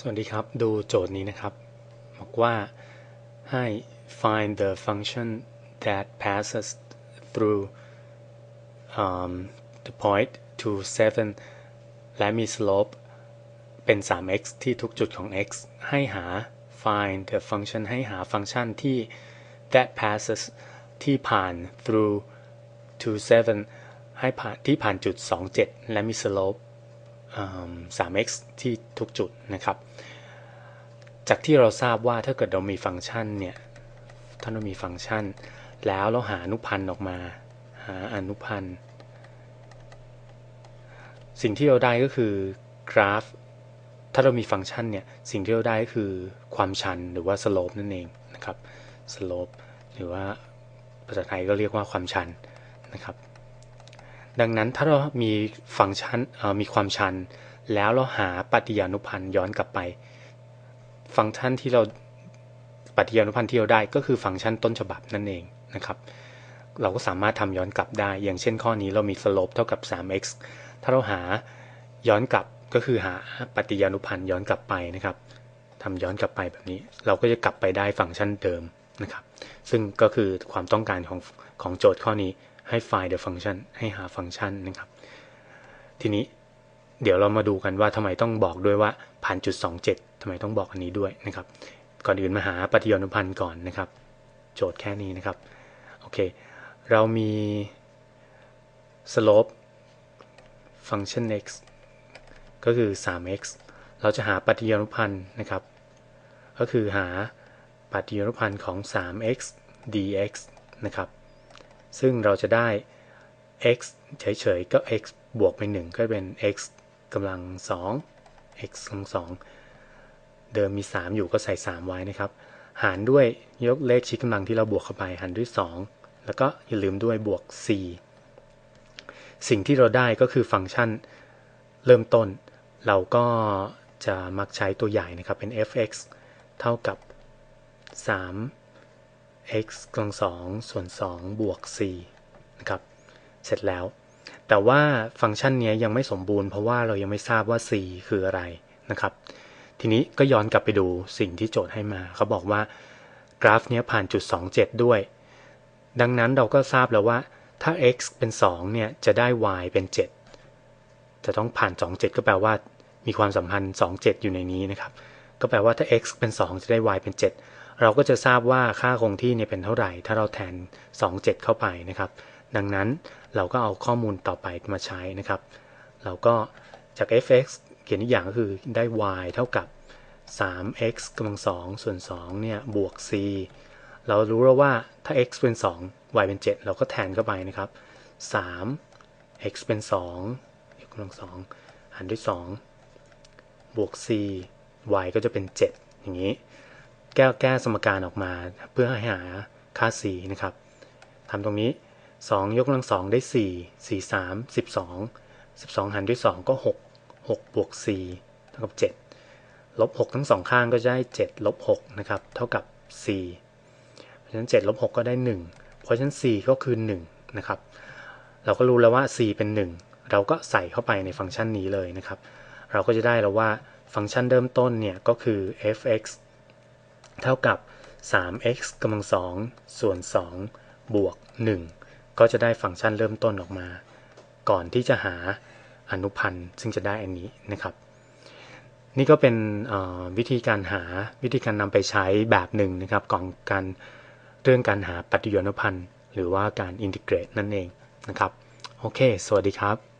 สวัสดีครับ ดูโจทย์นี้นะครับ บอกว่าให้ find the function that passes through um, the point to 7 และมี slope เป็น 3x ที่ทุกจุดของ x ให้หา find the function ให้หาฟังก์ชันที่ that passes ที่ผ่าน through to 7ให้ผ่านที่ผ่านจุด 27 และมี slope 3x ที่ทุกจุดนะครับ จากที่เราทราบว่าถ้าเกิดเรามีฟังก์ชันเนี่ยถ้าเรามีฟังก์ชัน แล้วเราหาอนุพันธ์ออกมา หาอนุพันธ์ สิ่งที่เราได้ก็คือกราฟ ถ้าเรามีฟังก์ชันเนี่ยสิ่งที่เราได้ก็คือความชันหรือว่า slope นั่นเองนะครับ slope หรือว่าภาษาไทยก็เรียกว่าความชันนะครับ ดังนั้นถ้าเรามีฟังก์ชันมีความชัน แล้วเราหาปฏิยานุพันธ์ย้อนกลับไป ฟังก์ชันที่เราปฏิยานุพันธ์ที่เราได้ก็คือฟังก์ชันต้นฉบับนั่นเองนะครับ เราก็สามารถทำย้อนกลับได้ อย่างเช่นข้อนี้เรามี slope เท่ากับ 3x ถ้าเราหาย้อนกลับก็คือหาปฏิยานุพันธ์ย้อนกลับไปนะครับทำย้อนกลับไปแบบนี้ เราก็จะกลับไปได้ฟังก์ชันเดิมนะครับ ซึ่งก็คือความต้องการของของโจทย์ข้อนี้ ให้ find the function ให้หาฟังก์ชันนะครับ ทีนี้เดี๋ยวเรามาดูกันว่าทำไมต้องบอกด้วยว่าผ่านจุด27ทำไมต้องบอกอันนี้ด้วยนะครับ ก่อนอื่นมาหาปฏิยานุพันธ์ก่อนนะครับ โจทย์แค่นี้นะครับ โอเค เรามี slope ฟังก์ชัน x ก็คือ 3x เราจะหาปฏิยานุพันธ์นะครับ ก็คือหาปฏิยานุพันธ์ของ 3x dx นะครับ ซึ่งเราจะได้ x เฉยๆ ก็ x บวกไป 1 ก็เป็น x กำลัง 2 x กำลัง 2 เดิมมี 3 อยู่ก็ใส่ 3 ไว้นะครับ หารด้วยยกเลขชี้กำลังที่เราบวกเข้าไป หารด้วย 2 แล้วก็อย่าลืมด้วยบวก 4 สิ่งที่เราได้ก็คือฟังก์ชันเริ่มต้น เราก็จะมักใช้ตัวใหญ่นะครับเป็น f(x) เท่ากับ 3 x กำลังสองส่วน2บวก4นะครับ เสร็จแล้ว แต่ว่าฟังก์ชันนี้ยังไม่สมบูรณ์เพราะว่าเรายังไม่ทราบว่า4คืออะไรนะครับ ทีนี้ก็ย้อนกลับไปดูสิ่งที่โจทย์ให้มา เขาบอกว่ากราฟนี้ผ่านจุด 27 ด้วย ดังนั้นเราก็ทราบแล้วว่าถ้า x เป็น 2 เนี่ย จะได้ y เป็น 7 จะต้องผ่าน 27 ก็แปลว่า มีความสัมพันธ์ 27 อยู่ในนี้นะครับ ก็แปลว่าถ้า x เป็น 2 จะได้ y เป็น 7 เราก็จะทราบว่าค่าคงที่เนี่ยเป็นเท่าไหร่ ถ้าเราแทน 27 เข้าไปนะครับ ดังนั้นเราก็เอาข้อมูลต่อไปมาใช้นะครับ เราก็จาก f(x) เขียนอีกอย่างก็คือได้ y เท่ากับ 3x กำลัง2ส่วน2เนี่ยบวก c เรารู้แล้วว่าถ้า x เป็น 2 y เป็น 7 เราก็แทนเข้าไปนะครับ 3 x เป็น2 x กำลัง2หารด้วย 2 บวก c y ก็จะเป็น 7 อย่างนี้ แก้แก้สมการออกมาเพื่อให้หาค่า c นะครับทำตรงนี้ 2 ยกกำลัง2ได้ 4 4 3 12 12 หารด้วย 2 ก็ 6 6 บวก 4 เท่ากับ 7 ลบ 6 ทั้งสองข้างก็จะได้ 7 ลบ 6 นะครับ เท่ากับ 4 เพราะฉะนั้น 7 ลบ 6 ก็ได้ 1 เพราะฉะนั้น 4 ก็คือ 1 นะครับ เราก็รู้แล้วว่า c เป็น 1 เราก็ใส่เข้าไปในฟังก์ชันนี้เลยนะครับ เราก็จะได้แล้วว่าฟังก์ชันเริ่มต้นเนี่ยก็คือ f(x) เท่ากับ 3x กำลัง2ส่วน2บวก 1 ก็จะได้ฟังก์ชันเริ่มต้นออกมา ก่อนที่จะหาอนุพันธ์ซึ่งจะได้อันนี้นะครับ นี่ก็เป็นวิธีการหาวิธีการนำไปใช้แบบหนึ่งนะครับของการเรื่องการหาปฏิยนุพันธ์ หรือว่าการอินทิเกรตนั่นเองนะครับ โอเค สวัสดีครับ